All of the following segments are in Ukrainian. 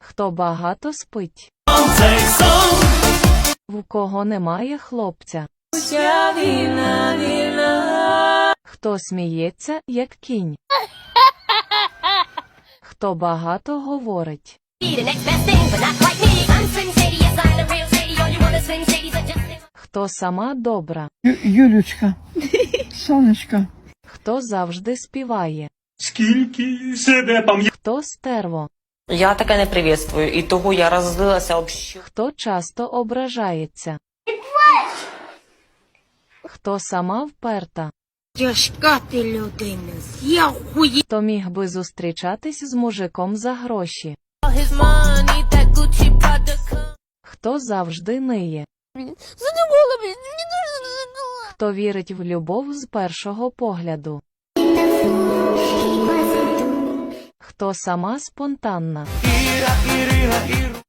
Хто багато спить. В кого немає хлопця. Хто сміється, як кінь. Хто багато говорить. Хто сама добра. Ю- Юлючка, сонечко, Хто завжди співає. Скільки себе пам'ятаю. Хто стерво. Я таке не привітствую, і того я розлилася обще. Хто часто ображається. Хто сама вперта. Тяжка ти людина, я хуї. Хто міг би зустрічатись з мужиком за гроші. Хто завжди ниє. Задумала, мені дуже задумала. Хто вірить в любов з першого погляду. Хто сама спонтанна.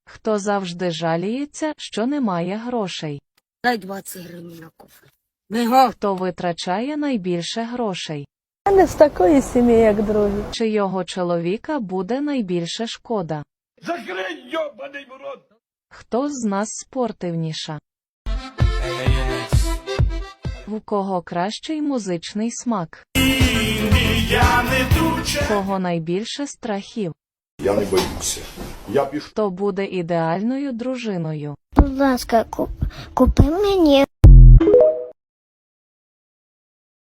Хто завжди жаліється, що немає грошей. Дай 20 гривень на кофе. Хто витрачає найбільше грошей. Я не з такої сім'ї, як другі. Чи його чоловіка буде найбільше шкода? Закрий йобаний рот! Хто з нас спортивніша? В кого кращий музичний смак? Я не. Кого найбільше страхів? Я не боюся. Я піш... Хто буде ідеальною дружиною? Будь ласка, куп, купи мені